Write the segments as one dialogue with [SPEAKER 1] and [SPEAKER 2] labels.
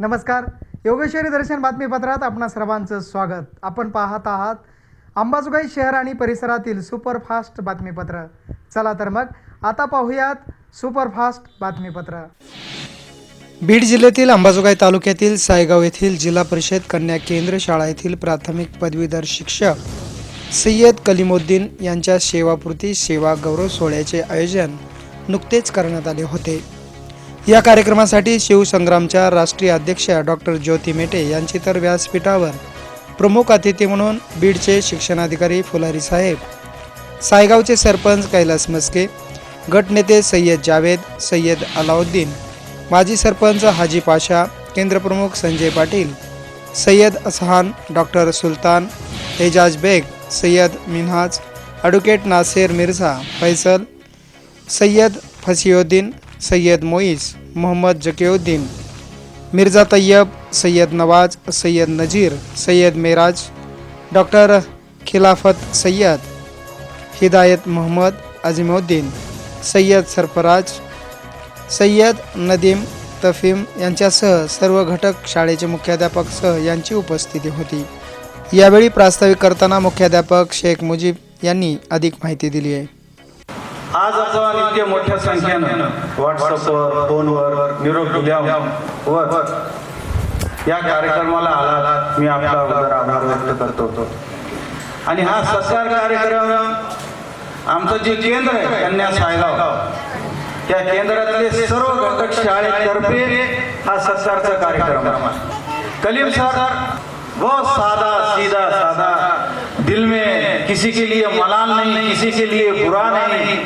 [SPEAKER 1] नमस्कार. योगेश्वरी दर्शन बातमीपत्रात आपणा सर्वांचं स्वागत. आपण पाहत आहात अंबाजोगाई शहर आणि परिसरातील सुपरफास्ट बातमीपत्र. चला तर मग आता पाहूयात सुपरफास्ट बातमीपत्र. बीड जिल्ह्यातील अंबाजोगाई तालुक्यातील सायगाव येथील जिल्हा परिषद कन्या केंद्र शाळा येथील प्राथमिक पदवीधर शिक्षक सय्यद कलिमुद्दीन यांच्या सेवापूर्ती सेवा गौरव सोहळ्याचे आयोजन नुकतेच करण्यात आले होते. या कार्यक्रमासाठी शिवसंग्रामच्या राष्ट्रीय अध्यक्ष डॉक्टर ज्योती मेटे यांची तर व्यासपीठावर प्रमुख अतिथी म्हणून बीडचे शिक्षणाधिकारी फुलारी साहेब सायगावचे सरपंच कैलास मस्के गटनेते सय्यद जावेद सय्यद अलाउद्दीन माजी sarpanch Haji Pasha केंद्रप्रमुख Sanjay Patil Sayyad Ahsan doctor Sultan Ejaz Baig Sayyad Minhaj advocate Naser Mirza Faisal Sayyad Fasiuddin Sayyad Moiz Mohammed Zakiuddin Mirza Tayyab Sayyad Nawaz Sayyad Nazir Sayyad Meraj doctor Khilafat Sayyad Hidayat Mohammed अजिमुद्दीन Syed Sarfaraz Syed Nadeem तफीम यांच्यासह सर्व घटक शाळेचे मुख्याध्यापक सह यांची उपस्थिती होती. यावेळी प्रास्ताविक करताना मुख्याध्यापक शेख मुजीब यांनी अधिक माहिती दिली आहे.
[SPEAKER 2] आज आपण इतक्या मोठ्या संख्येनं व्हॉट्सअपवर फोनवर निरोप दिल्यावर या कार्यक्रमाला आला मी आपला अगोदर आभार व्यक्त करतो. आणि हा सत्कार कार्यक्रम आमचं जे केंद्र आहे कन्या सायगाव त्या केंद्रातले सर्व घटक शाळेतर्फे हा सत्कारचा कार्यक्रम आहे. कलीम सर बहुत साधा सीधा साधा दिल में किसी के लिए मलाल नहीं किसी के लिए बुरा नहीं।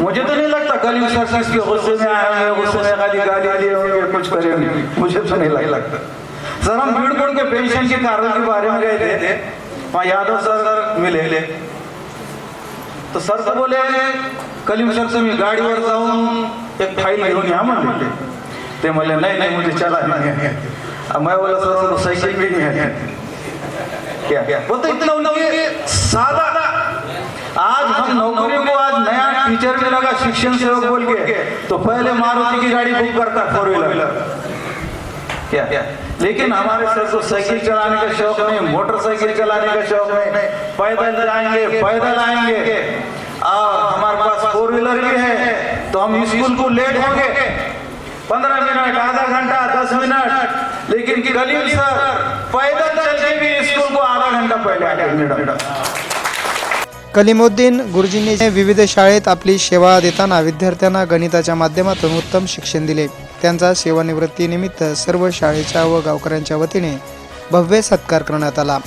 [SPEAKER 2] मुझे तो नहीं लगता कलीम सर किसके गुस्से में आए होंगे गुस्से में खाली गाली दिए होंगे कुछ करेंगे मुझे तो नहीं लगता। सर हम भीड़पुर के पेंशन के कारण के बारे में गए थे। वहाँ यादव सर मिले। तो सर तो बोले कलीम सर से मी गाडीवर जाऊन एक फाईल घेऊन या म्हणले ते म्हणले नाही नाही मुझे चला नाही मैं बोला सर उनको साइकिल भी नहीं है। क्या वो तो इतना उनके सादा आज हम नौकरी को आज नया टीचर शिक्षण सेवक बोल के। तो पहले मारुति की गाड़ी बुक करता फोर व्हीलर क्या क्या? लेकिन हमारे सर को साइकिल चलाने का शौक नहीं मोटरसाइकिल चलाने का शौक नहीं। पैदल जाएँगे पैदल आएँगे। और हमारे पास फोर व्हीलर भी है तो हम स्कूल को लेट होंगे। पंद्रह मिनट आधा घंटा दस मिनट. लेकिन कलीम सर पैदल चल के भी स्कूल को आधा घंटा पहले आ गए मैडम
[SPEAKER 1] कलिमुद्दीन गुरुजींनी विविध शाळेत आपली सेवा देताना विद्यार्थ्यांना गणिताच्या माध्यमातून उत्तम शिक्षण दिले. त्यांचा सेवानिवृत्तीनिमित्त सर्व शाळेच्या व गावकऱ्यांच्या वतीने भव्य सत्कार करण्यात आला.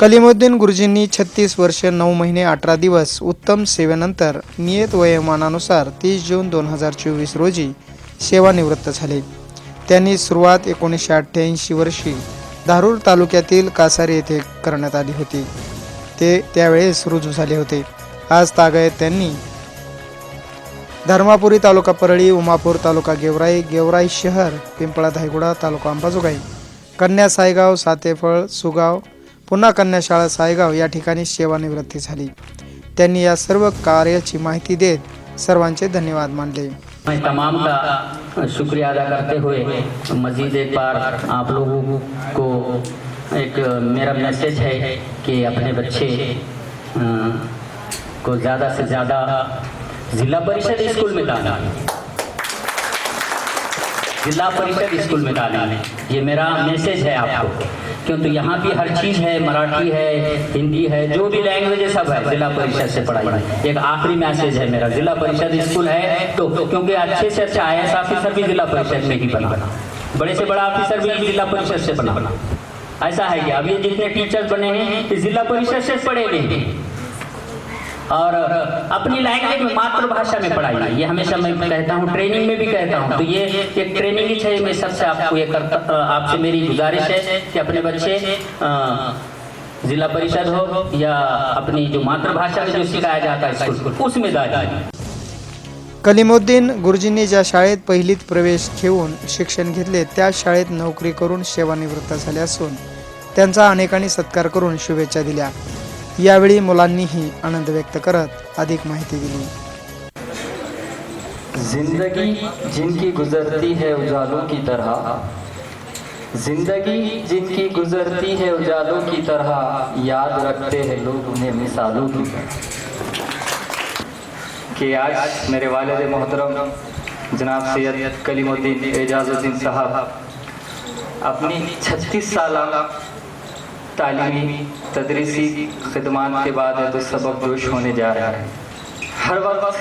[SPEAKER 1] कलिमुद्दीन गुरुजींनी छत्तीस वर्ष नऊ महिने अठरा दिवस उत्तम सेवेनंतर नियत वयोमानानुसार तीस जून दोन हजार चोवीस रोजी सेवानिवृत्त झाले. त्यांनी सुरुवात एकोणीसशे अठ्ठ्याऐंशी वर्षी धारूर तालुक्यातील कासारी येथे करण्यात आली होती. ते त्यावेळेस रुजू झाले होते. आज तागायत त्यांनी धर्मापुरी तालुका परळी उमापूर तालुका गेवराई गेवराई शहर पिंपळा धायगुडा तालुका अंबाजोगाई कन्या सायगाव सातेफळ सुगाव पुन्हा कन्याशाळा सायगाव या ठिकाणी सेवानिवृत्ती झाली. त्यांनी या सर्व कार्याची माहिती देत सर्वांचे धन्यवाद मानले.
[SPEAKER 3] मैं तमाम का शुक्रिया अदा करते हुए मज़ीद एक बार आप लोगों को एक मेरा मैसेज है कि अपने बच्चे को ज़्यादा से ज़्यादा जिला परिषद स्कूल में डालें जिला परिषद स्कूल में डालें। ये मेरा मैसेज है आपको। क्योंकि यहाँ भी हर चीज़ है, मराठी है, हिंदी है, जो भी लैंग्वेज है, सब है, जिला परिषद से पढ़ाई। एक आखिरी मैसेज है मेरा, जिला परिषद स्कूल है तो क्योंकि अच्छे से अच्छा आई ऑफिसर भी जिला परिषद में ही बना। बड़े से बड़ा ऑफिसर भी जिला परिषद से बना। ऐसा है कि ये जितने टीचर्स बने हैं जिला परिषद से पढ़े हैं और अपनी लैंग्वेज में मातृभाषा में पढ़ाई। ये हमेशा मैं कहता हूँ ट्रेनिंग में भी कहता हूँ। तो ये एक ट्रेनिंग ही है मैं सबसे आपको। ये करता आपसे मेरी गुजारिश है कि अपने बच्चे जिला परिषद हो या अपनी जो मातृभाषा में जो सिखाया जाता है स्कूल उसमें डालें
[SPEAKER 1] कलिमुद्दीन गुरुजींनी ज्या शाळेत पहिलीत प्रवेश घेऊन शिक्षण घेतले त्या शाळेत नोकरी करून सेवानिवृत्त झाले असून त्यांचा अनेकांनी सत्कार करून शुभेच्छा दिल्या. यावेळी मुलांनीही आनंद व्यक्त करत अधिक माहिती दिली.
[SPEAKER 4] ज़िंदगी जिनकी गुजरती है उजालों की तरह, ज़िंदगी जिनकी गुजरती है उजालों की तरह, याद रखते हैं लोग उन्हें मिसालों की कि आज मेरे वालिद मोहतरम जनाब सैयद कलीमुद्दीन एजाजुद्दीन साहब अपनी 36 साल तालीमी, तदरीसी खदमात के बाद है तो सबक जोश होने जा रहा है। हर वक्त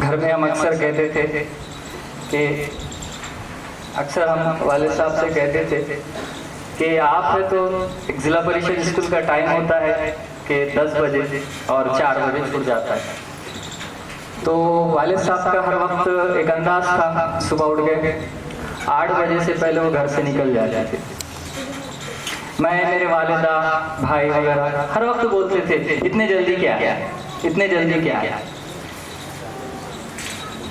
[SPEAKER 4] घर में हम अक्सर कहते थे कि अक्सर हम वाले साहब से कहते थे कि आप है तो ज़िला परिषद स्कूल का टाइम होता है कि 10 बजे और 4 बजे छूट जाता है। तो वाले साहब का हर वक्त एक अंदाज था, सुबह उठ गए, आठ बजे से पहले वो घर से निकल जाते थे। मैं, मेरे वालिदा, भाई वगैरह, हर वक्त बोलते थे, इतने जल्दी क्या? इतने जल्दी क्या?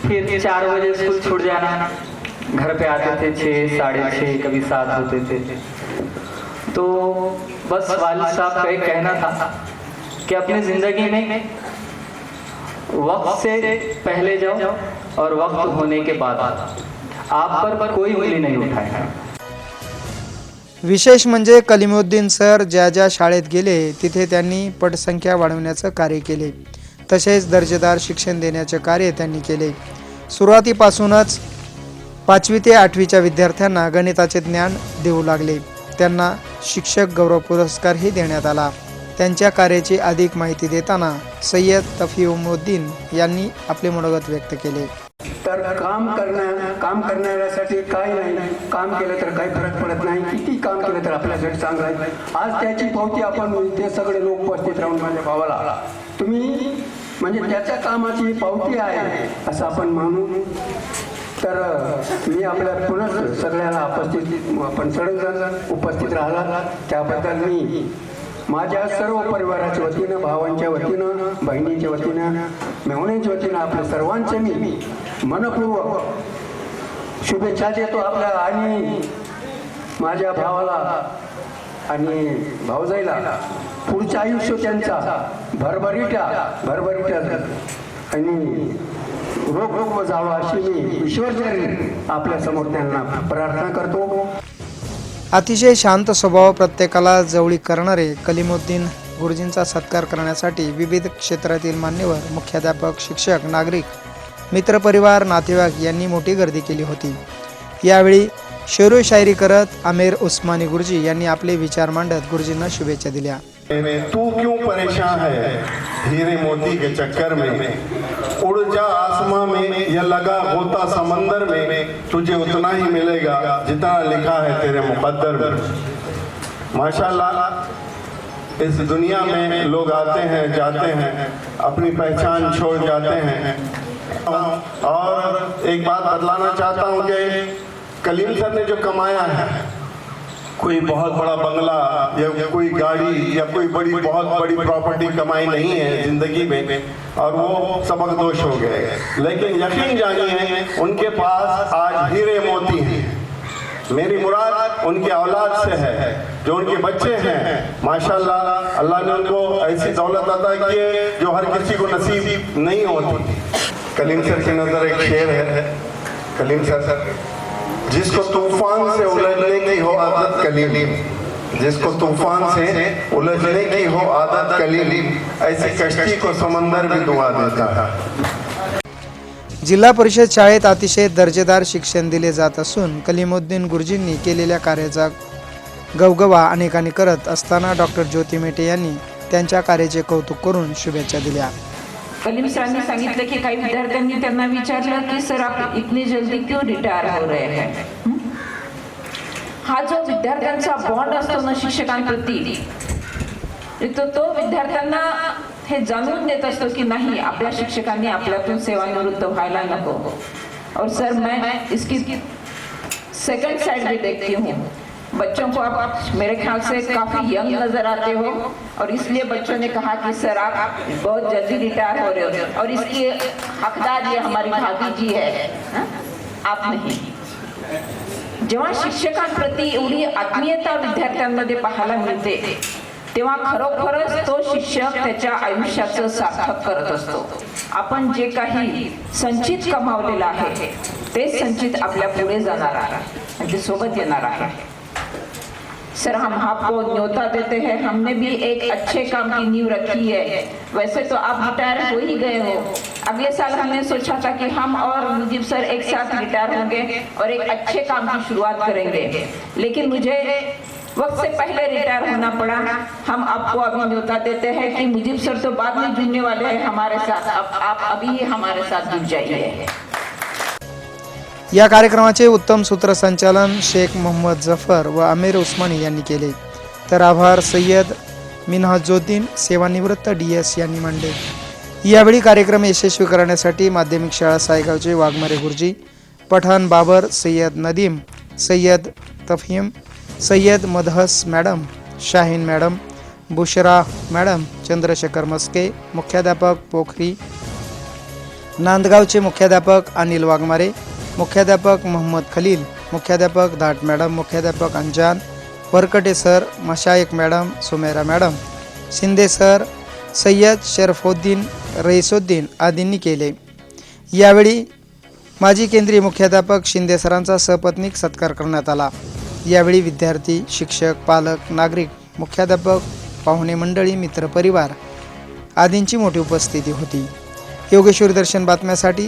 [SPEAKER 4] फिर चार बजे स्कूल छूट जाना, घर पे आते थे छः साढ़े छः कभी सात होते थे। तो बस वालिद साहब का एक कहना था कि अपनी ज़िंदगी में वक्त से पहले जाओ और वक्त होने के बाद आप पर कोई उंगली नहीं उठाएगा
[SPEAKER 1] विशेष म्हणजे कलिमुद्दीन सर ज्या ज्या शाळेत गेले तिथे त्यांनी पटसंख्या वाढवण्याचं कार्य केले. तसेच दर्जेदार शिक्षण देण्याचे कार्य त्यांनी केले. सुरुवातीपासूनच पाचवी ते आठवीच्या विद्यार्थ्यांना गणिताचे ज्ञान देऊ लागले. त्यांना शिक्षक गौरव पुरस्कारही देण्यात आला. त्यांच्या कार्याची अधिक माहिती देताना सय्यद तफिउमुद्दीन यांनी आपले मनोगत व्यक्त केले.
[SPEAKER 5] तर काम करण्या काम करणाऱ्यासाठी काय नाही. काम केलं तर काही फरक पडत नाही. किती काम केलं तर आपल्यासाठी चांगलं आहे. आज त्याची पावती आपण ते सगळे लोक उपस्थित राहून माझ्या भावाला. तुम्ही म्हणजे त्याच्या कामाची पावती आहे असं आपण म्हणू तर मी आपल्या पुन्हा सगळ्याला उपस्थित आपण सडक उपस्थित राहिला त्याबद्दल मी माझ्या सर्व परिवाराच्या वतीनं भावांच्या वतीनं बहिणीच्या वतीनं मेहुण्याच्या वतीनं आपल्या सर्वांचे मी मनपूर्वक शुभेच्छा देतो आपल्याला आणि माझ्या भावाला आणि भाऊजाईला. पुढचं आयुष्य त्यांचा भरभरीट्या भरभरीट्या आणि रोग रोग जावा अशी मी ईश्वरचरी आपल्यासमोर त्यांना प्रार्थना करतो.
[SPEAKER 1] अतिशय शांत स्वभाव प्रत्येकाला जवळी करणारे कलिमुद्दीन गुरुजींचा सत्कार करण्यासाठी विविध क्षेत्रातील मान्यवर मुख्याध्यापक शिक्षक नागरिक मित्रपरिवार, नातेवाईक यांनी मोठी गर्दी केली होती. यावेळी शेरो शायरी करत आमेर उस्मानी गुरुजी यांनी आपले विचार मांडत गुरुजींना शुभेच्छा दिल्या.
[SPEAKER 6] तू क्यों परेशान है? हीरे मोती के चक्कर में. उड़ जा आसमां में या लगा होता समंदर में, तुझे उतना ही मिलेगा जितना लिखा है तेरे मुकद्दर में. माशाल्लाह, इस दुनिया में लोग आते हैं, जाते हैं, अपनी पहचान छोड़ जाते हैं. और एक बात बतलाना चाहता हूँ कि कलीम सर ने जो कमाया है, कोई बहुत बड़ा बंगला या कोई गाड़ी या कोई बड़ी, बहुत बड़ी प्रॉपर्टी कमाई नहीं है ज़िंदगी में, और वो सबक दोष हो गए। लेकिन यकीन जानिए, उनके पास आज हीरे मोती हैं। मेरी मुराद उनकी औलाद से है, जो उनके बच्चे हैं। माशाल्लाह, अल्लाह ने उनको ऐसी दौलत अदा की है जो हर किसी को नसीब नहीं होती। कलीम सर की नज़र एक शेर है। कलीम सर जिसको तूफान से उलझने की हो आदत कलीम। जिसको तूफान से उलझने की हो आदत कलीम। ऐसी कश्ती को समंदर भी दुआ देता है।
[SPEAKER 1] जिल्हा परिषद शाळेत अतिशय दर्जेदार शिक्षण दिले जात असून कलिमुद्दीन गुरुजींनी केलेल्या कार्याचा गवगवा अनेकांनी करत असताना डॉक्टर ज्योती मेटे यांनी त्यांच्या कार्याचे कौतुक करून शुभेच्छा दिल्या.
[SPEAKER 7] कलीम सरांनी सांगितलं की काही विद्यार्थ्यांनी त्यांना विचारलं की सर आप इतनी जल्दी क्यों रिटायर हो रहे हैं? हा? जो विद्यार्थ्यांचा बॉन्ड असतो ना शिक्षकांप्रती तो तो विद्यार्थ्यांना हे जाणून देत असतो की नाही आपल्या शिक्षकांनी आपल्यातून सेवानिवृत्त व्हायला नको. और सर मैं इसकी सेकंड साइड भी देखती हूँ. बच्चों को आप मेरे ख्याल से काफी यंग नजर आते हो. और इसलिए बच्चों ने कहा कि सर आप बहुत जल्दी रिटायर हो रहे हो। और इसकी हकदार ये हमारी भाभी जी है आप नहीं। जेव्हा शिक्षकांप्रती एवढी आत्मीयता विद्यार्थ्यांमध्ये पाहायला मिळते तेव्हा खरोखरच तो शिक्षक त्याच्या आयुष्याचं सार्थक करत असतो. आपण जे काही संचित कमावलेलं आहे ते संचित आपल्या पुढे जाणार आहे. म्हणजे सोबत येणार आहे. सर, हम आपको न्योता देते हैं। हमने भी एक अच्छे काम की नींव रखी है। वैसे तो आप रिटायर हो ही गए हो। अगले साल हमने सोचा था कि हम और मुजीब सर एक साथ रिटायर होंगे और एक अच्छे काम की शुरुआत करेंगे। लेकिन मुझे वक्त से पहले रिटायर होना पड़ा। हम आपको अभी न्योता देते हैं कि मुजीब सर तो बाद में जुड़ने वाले हैं हमारे साथ। अब आप अभी ही हमारे साथ जुड़ जाइए।
[SPEAKER 1] या कार्यक्रमाचे उत्तम सूत्रसंचालन शेख मोहम्मद जफर व आमिर उस्मानी यांनी केले. तर आभार सय्यद मिनहाजुद्दीन सेवानिवृत्त डी एस यांनी मांडले. यावेळी कार्यक्रम यशस्वी करण्यासाठी माध्यमिक शाळा सायगावचे वाघमारे गुरुजी Pathan Babar Sayyad Nadeem Sayyad Tafheem Sayyad Madhas madam Shaheen madam Bushra madam Chandrashekhar Maske मुख्याध्यापक पोखरी नांदगावचे मुख्याध्यापक अनिल वाघमारे मुख्याध्यापक मोहम्मद खलील मुख्याध्यापक धाट मॅडम मुख्याध्यापक Anjan Varkate sir Mashayak madam Sumera madam Shinde sir Sayyad Sharafuddin Raisuddin आदींनी केले. यावेळी माजी केंद्रीय मुख्याध्यापक शिंदे सरांचा सपत्नीक सत्कार करण्यात आला. यावेळी विद्यार्थी शिक्षक पालक नागरिक मुख्याध्यापक पाहुणे मंडळी मित्रपरिवार आदींची मोठी उपस्थिती होती. योगेश्वरी दर्शन बातम्यासाठी